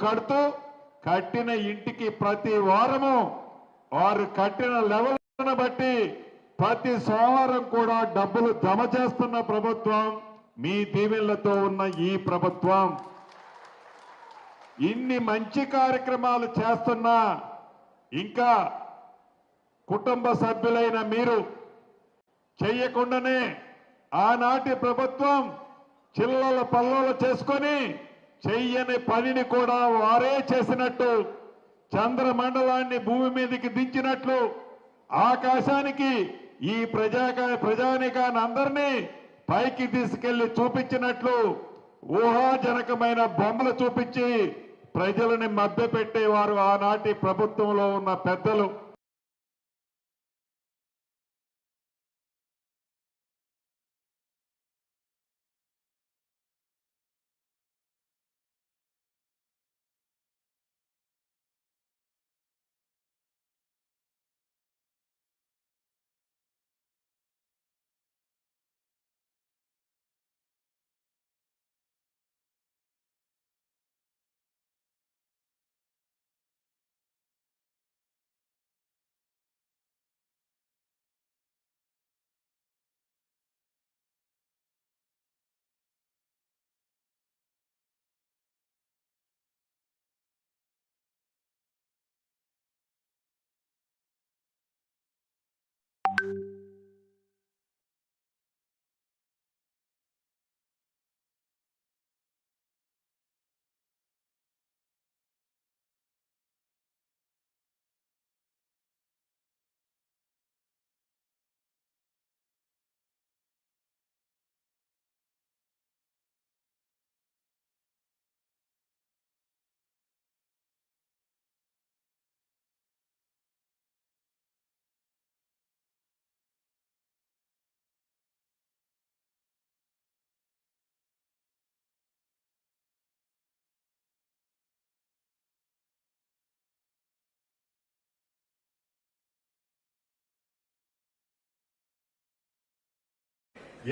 కడుతూ కట్టిన ఇంటికి ప్రతి వారము వారు కట్టిన లెవెల్ను బట్టి ప్రతి సోమవారం కూడా డబ్బులు జమ చేస్తున్న ప్రభుత్వం మీ దీవెళ్ళతో ఉన్న ఈ ప్రభుత్వం. ఇన్ని మంచి కార్యక్రమాలు చేస్తున్నా ఇంకా కుటుంబ సభ్యులైన మీరు చెయ్యకుండానే ఆనాటి ప్రభుత్వం చిల్లల పల్లలు చేసుకొని చెయ్యని పనిని కూడా వారే చేసినట్టు చంద్రమండలాన్ని భూమి మీదకి దించినట్లు ఆకాశానికి ఈ ప్రజా ప్రజానికాన్ని అందరినీ పైకి తీసుకెళ్ళి చూపించినట్లు ఊహాజనకమైన బొమ్మలు చూపించి ప్రజలని మభ్యపెట్టేవారు ఆనాటి ప్రభుత్వంలో ఉన్న పెద్దలు.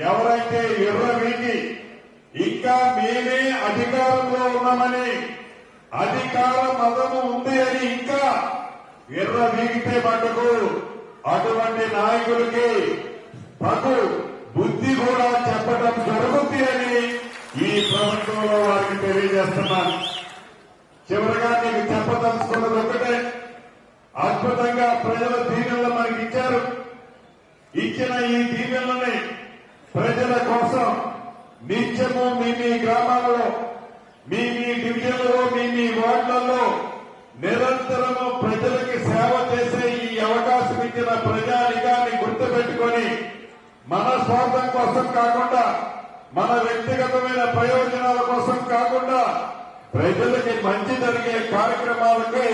ఎవరైతే ఎర్ర వీగి ఇంకా మేమే అధికారంలో ఉన్నామని అధికార మతము ఉంది అని ఇంకా ఎర్ర వీగితే మటుకు అటువంటి నాయకులకి మాకు బుద్ధి కూడా చెప్పడం జరుగుతుంది అని ఈ ప్రభుత్వంలో వారికి తెలియజేస్తున్నాను. చివరిగా నీకు చెప్పదలుచుకున్నది ఒకటే అద్భుతంగా ప్రజల దీవెనలు మనకి ఇచ్చారు. ఇచ్చిన ఈ దీవెనలని ప్రజల కోసం నిత్యము మీ మీ గ్రామాలలో మీ మీ డివిజన్లలో మీ మీ వార్డులలో నిరంతరము ప్రజలకి సేవ చేసే ఈ అవకాశం ఇచ్చిన ప్రజానికాన్ని గుర్తుపెట్టుకొని మన స్వార్థం కోసం కాకుండా మన వ్యక్తిగతమైన ప్రయోజనాల కోసం కాకుండా ప్రజలకి మంచి జరిగే కార్యక్రమాలకి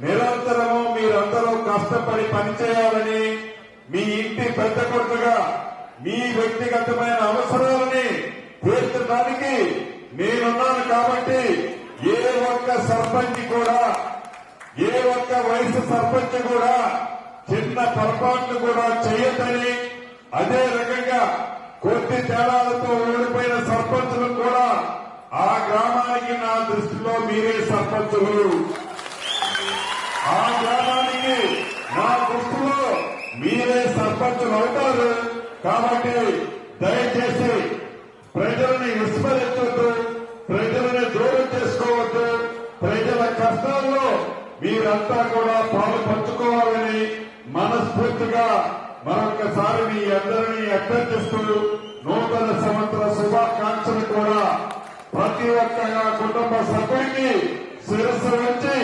నిరంతరము మీరందరూ కష్టపడి పనిచేయాలని మీ ఇంటి పెద్ద కొడుకుగా మీ వ్యక్తిగతమైన అవసరాలని తీర్చడానికి నేనున్నాను కాబట్టి ఏ ఒక్క సర్పంచ్ కూడా ఏ ఒక్క వయసు సర్పంచ్ కూడా చిన్న పొరపాట్లు కూడా చేయొద్దని అదే రకంగా కొద్ది తేడాలతో ఓడిపోయిన సర్పంచులు కూడా ఆ గ్రామానికి నా దృష్టిలో మీరే సర్పంచులు. ఆ గ్రామానికి నా దృష్టిలో మీరే సర్పంచులు అవుతారు. కాబట్టి దయచేసి ప్రజల్ని విస్మరించొద్దు ప్రజలని దూరం చేసుకోవద్దు ప్రజల కష్టాల్లో మీరంతా కూడా పాలు పంచుకోవాలని మనస్ఫూర్తిగా మరొకసారి మీ అందరినీ అభ్యర్థిస్తూ నూతన సంవత్సర శుభాకాంక్షలు కూడా ప్రతి ఒక్క కుటుంబ సభ్యుడికి శిరస్సు వచ్చి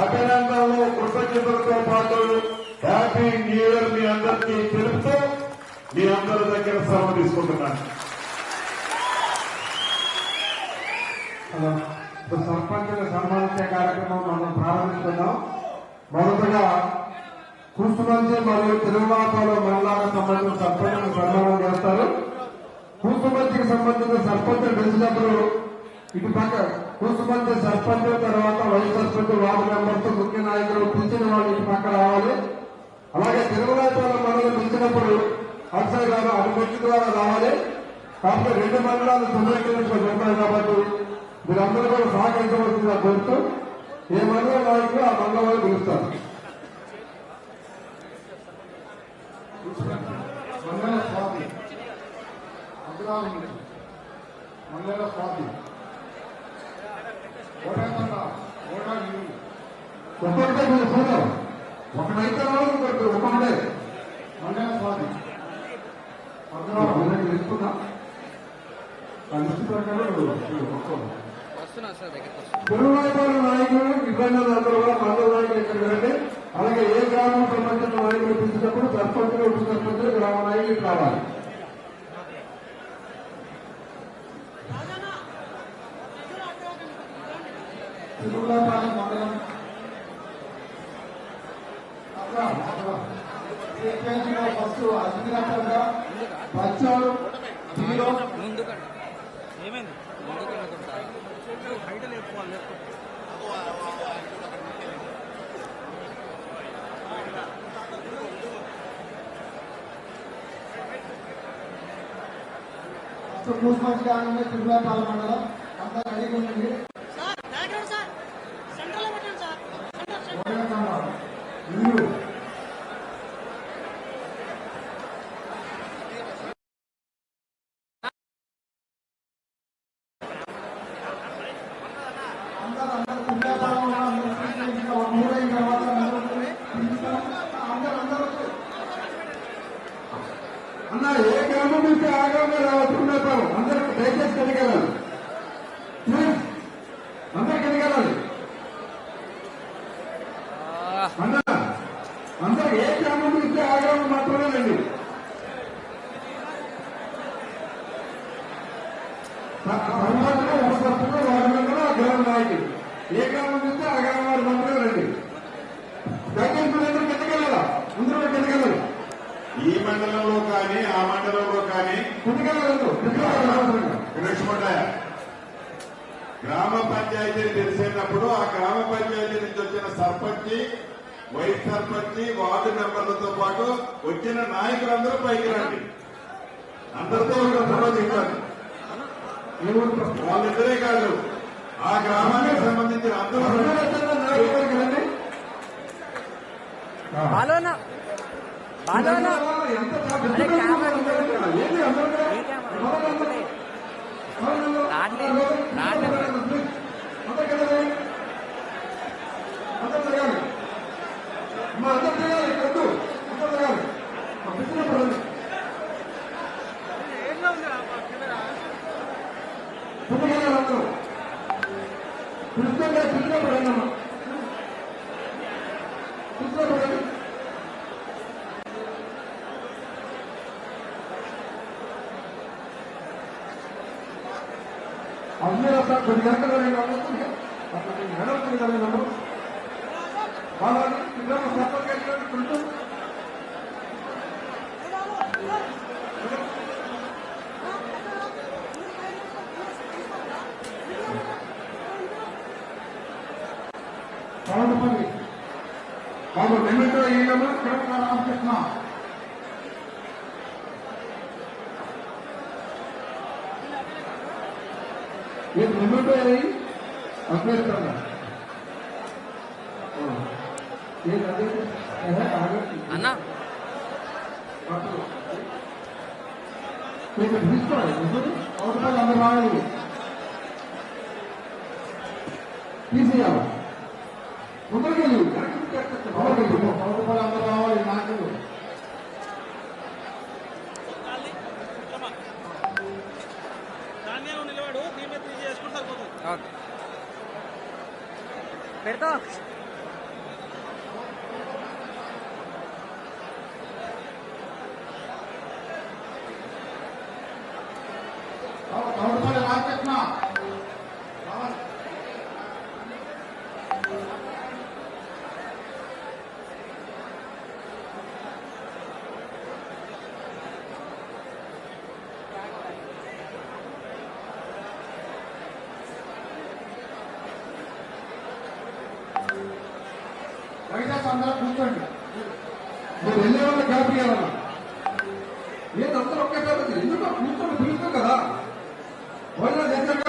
అభినందనలు కృతజ్ఞతలతో పాటు హ్యాపీ న్యూ ఇయర్ మీ అందరికీ తెలుపుతూ మీ అందరి దగ్గర సెలవు తీసుకుంటున్నాను. హలో. ఇప్పుడు సర్పంచులు సన్మానించే కార్యక్రమం మనం ప్రారంభిస్తున్నాం. మొదటగా కూసుమంచి మరియు తిరుమలాపలో మండలానికి సంబంధించిన సర్పంచులు సన్మానం చేస్తారు. కూసుమంచికి సంబంధించిన సర్పంచులు గెలిచినప్పుడు ఇటు పక్క కూసుమంచి సర్పంచ్ తర్వాత వైస్ సర్పంచ్ వార్డు మెంబర్స్ ముఖ్య నాయకులు పిలిచిన వాళ్ళు ఇటు పక్క రావాలి. అలాగే తిరుమలాపలో మండలం పిలిచినప్పుడు అక్షయ్ గారు అనుమతి ద్వారా రావాలి. కాకపోతే రెండు మండలాలు సుందరీకరించడం చెప్పారు కాబట్టి మీరందరూ కూడా సహకరించవలసిందిగా కోరుతూ ఏ మండల నాయకులు ఆ మండలం వాళ్ళు పిలుస్తారు. మండల స్వాతి. మండల స్వాతి. మీరు చూద్దాం ఒకటైతే ఇంకొకటి ఒకటే. మండల స్వాతి. అబ్దుల్ తెలుసుకున్నా ఆ లిస్టు ప్రకారం తెలుగునాయకుల నాయకులు ఇబ్బందులు అందరూ కూడా మండల నాయకులు ఇక్కడ రండి అలాగే ఏ గ్రామం సంబంధించిన నాయకులు పిలిచినప్పుడు సర్పంచులు ఉప సర్పంచులు గ్రామ నాయకులు ఇటు రావాలి తిరుమలపాలెం మండలం. అక్కడ అక్కడ. సీక్వెన్స్లో ఫస్ట్ అధికారంగా హీరో ఏమైంది ఫస్ట్ మండలం అంతా కలిగి ఉండండి సార్ బ్యాక్గ్రౌండ్ సార్ సెంటర్లో పెట్టండి సార్ సెంటర్ సెంటర్ ఇల్లు అందరూ అందరూ తిరుమలపాలెం అందరూ తీసుకెళ్ళి ఒక మూడు అయిన తర్వాత అందరూ పిలుస్తాం. అందరూ అందరూ వచ్చి. అన్న ఏ గ్రామం నుంచి ఆ గ్రామం రావచ్చు తిరుమలపాలెం అందరూ దయచేసి కలిగలరు ప్లీజ్ అందరూ కలిగలరు అన్న అందరూ ఏ గ్రామం నుంచి ఆ గ్రామం మాత్రమే రండి సర్పంచులు ఉప సర్పంచులు వారి మెంబర్లు ఆ గ్రామ నాయకులు. ఏ గ్రామం నుంచి ఆ గ్రామం మాత్రమే రండి మీరందరూ కిందకెళ్ళాలా అందరూ కిందకెళ్ళాలి ఈ మండలంలో కానీ ఆ మండలంలో కానీ కిందకెళ్ళాలి కిందకెళ్ళాలి కృష్ణమయ్య గ్రామ పంచాయతీని తెలిసినప్పుడు ఆ గ్రామ పంచాయతీ నుంచి సర్పంచి వైస్ సర్పంచి వార్డు మెంబర్లతో పాటు వచ్చిన నాయకులందరూ పైకి రండి. అందరితో ఒక వాళ్ళిద్దరే కాదు ఆ గ్రామానికి సంబంధించిన అందరూ ఎంత గంటలు అట్లా మెడవుతుంది కదా నన్ను వాళ్ళని పిల్లలు సర్పంచ్ కుంటూ పౌడపల్లి బాబు నిమిటో ఈయనము కిరణ్ రామకృష్ణ మీరు నిమిటో అయ్యి అభ్యర్థన ఏంటంటే అన్న మీకు తీసుకోవాలి అవసరం అందరూ రావాలి తీసేయాలి ముందరికి వెళ్ళి అవసరం అందరూ రావాలి నాయకులు దాన్ని నిలవాడు దీని మీద తీసి సరిపోతుంది. పెడతా. దయచేసి అందరూ కూర్చోండి మీరు వెళ్ళే వాళ్ళ గ్యాప్ ఇవ్వాలన్నా అందరూ ఒకేసారి ఎందుకు కూర్చొని పిలుస్తాం కదా. భోజనం చేశాక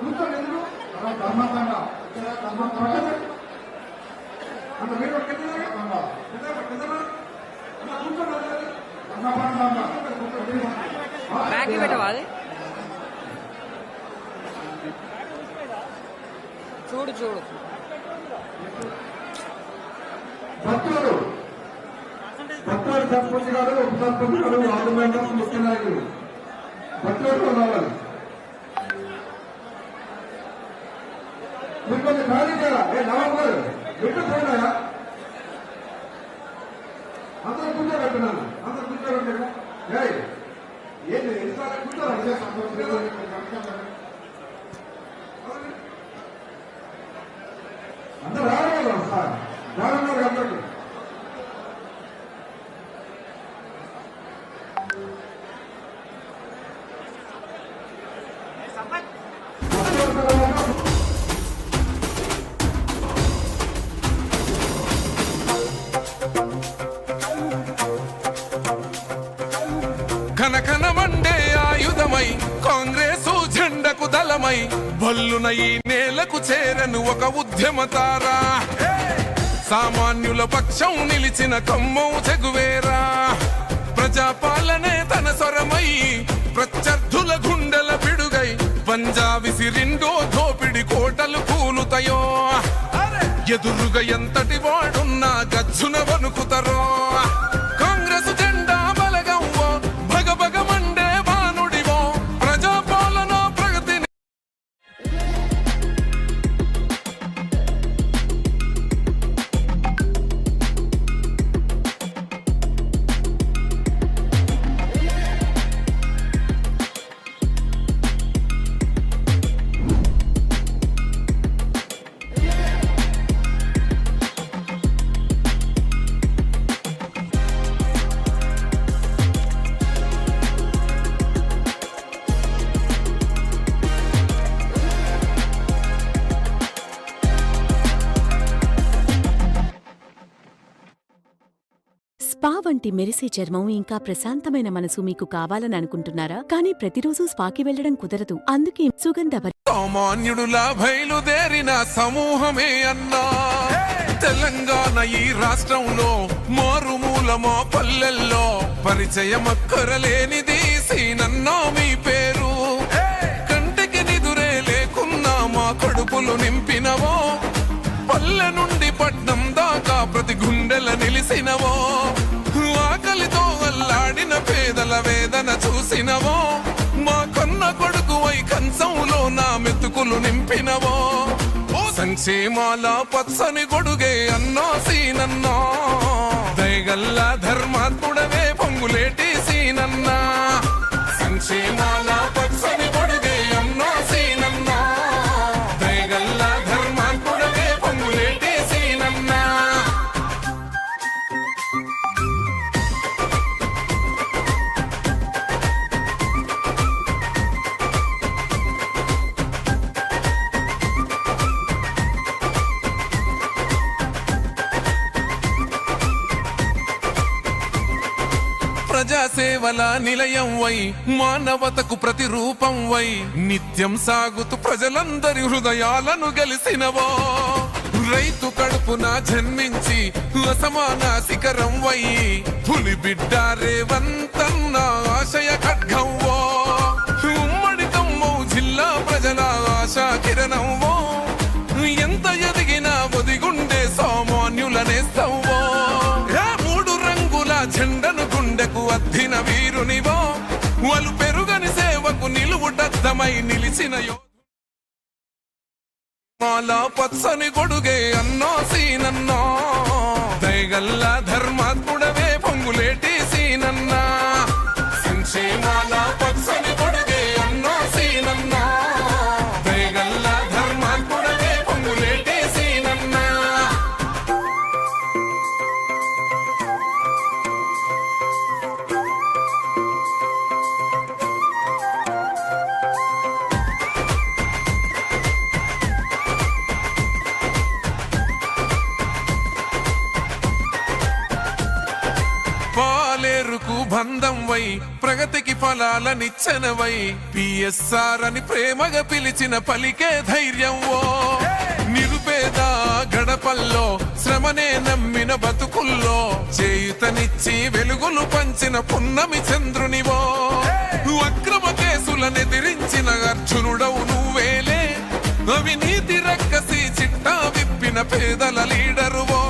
కూర్చొని ఎందుకు? పక్కన అన్న మీరు బ్యాగ్ పెట్టవా అది? చూడు చూడు. భక్తులు. భక్తులు సర్పంచ్ గారు ఉప సర్పంచ్ గారు వార్డు మెంబర్ ముఖ్య నాయకులు భక్తులు రావాలి మీరు కొంచెం ఖాళీ చేయాలా ఏ నవాబు గారు ఎటు పోయినాయా? అందరూ కూర్చోబెట్టినాను అందరూ కూర్చోబెట్టారు ఏంటి ఎన్నిసార్లు కూర్చోరా? అందరూ రావాలి సార్ కనకన మండే ఆయుధమై కాంగ్రెసు జెండకు దళమై బల్లున ఈ నేలకు చేరను ఒక ఉద్యమ తారా. సామాన్యుల పక్షం నిలిచిన కమ్మం చెగువేరా. ప్రజాపాలనే తన స్వరమై ప్రత్యర్థుల గుండెల పిడుగై పంజాబిసి రెండో దోపిడి కోటలు కూలుతయో. ఎదురుగా ఎంతటి వాడున్నా గచ్చున వణుకుతరో. వంటి మెరిసే చర్మం ఇంకా ప్రశాంతమైన మనసు మీకు కావాలని అనుకుంటున్నారా? కానీ ప్రతిరోజు స్పాకి వెళ్ళడం కుదరదు. అందుకే సుగంధ సామాన్యుడులా బయలుదేరిన సమూహమే అన్నా. తెలంగాణ ఈ రాష్ట్రంలో మారుమూలమో పల్లెల్లో పరిచయం అక్కరలేనిది సీనన్నా మీ పేరు. కంటికి నిదురే లేకున్నా మా కడుపులు నింపినవో. పల్లె నుండి పట్నం దాకా ప్రతి గుండెల నిలిసినవో. పడిన పేదల వేదన చూసినవో మా కన్న కొడుకు వై కంచంలో నా మెతుకులు నింపినవో. సంక్షేమాల పచ్చని గొడుగే అన్నా ప్రజాసేవల నిలయం వై మానవతకు ప్రతిరూపం వై నిత్యం సాగుతూ ప్రజలందరి హృదయాలను గెలిసినవో. రైతు కడుపున జన్మించి అసమాన శిఖరం వై పులి బిడ్డ రేవంతన్న ఆశయ ఖడ్గంవో ఉమ్మడి ఖమ్మం జిల్లా ప్రజల ఆశా వద్దిన వీరునివో వాళ్ళు పెరుగని సేవకు నిలువుటద్దమై నిలిచిన మాలా పచ్చని కొడుగే అన్నో సీనన్నో. దయగల్ల ధర్మ ప్రగతికి ఫలాలనిచ్చనవై పిఎస్ఆర్ అని ప్రేమగా పిలిచిన పలికే ధైర్యం ఓ. నిరుపేద శ్రమనే నమ్మిన బతుకుల్లో చేయుతనిచ్చి వెలుగులు పంచిన పున్నమి చంద్రునివో అక్రమ కేసులనెదిరించిన అర్జునుడవు నువ్వేలే. అవినీతి రక్కసి చిట్టా విప్పిన పేదల లీడరువో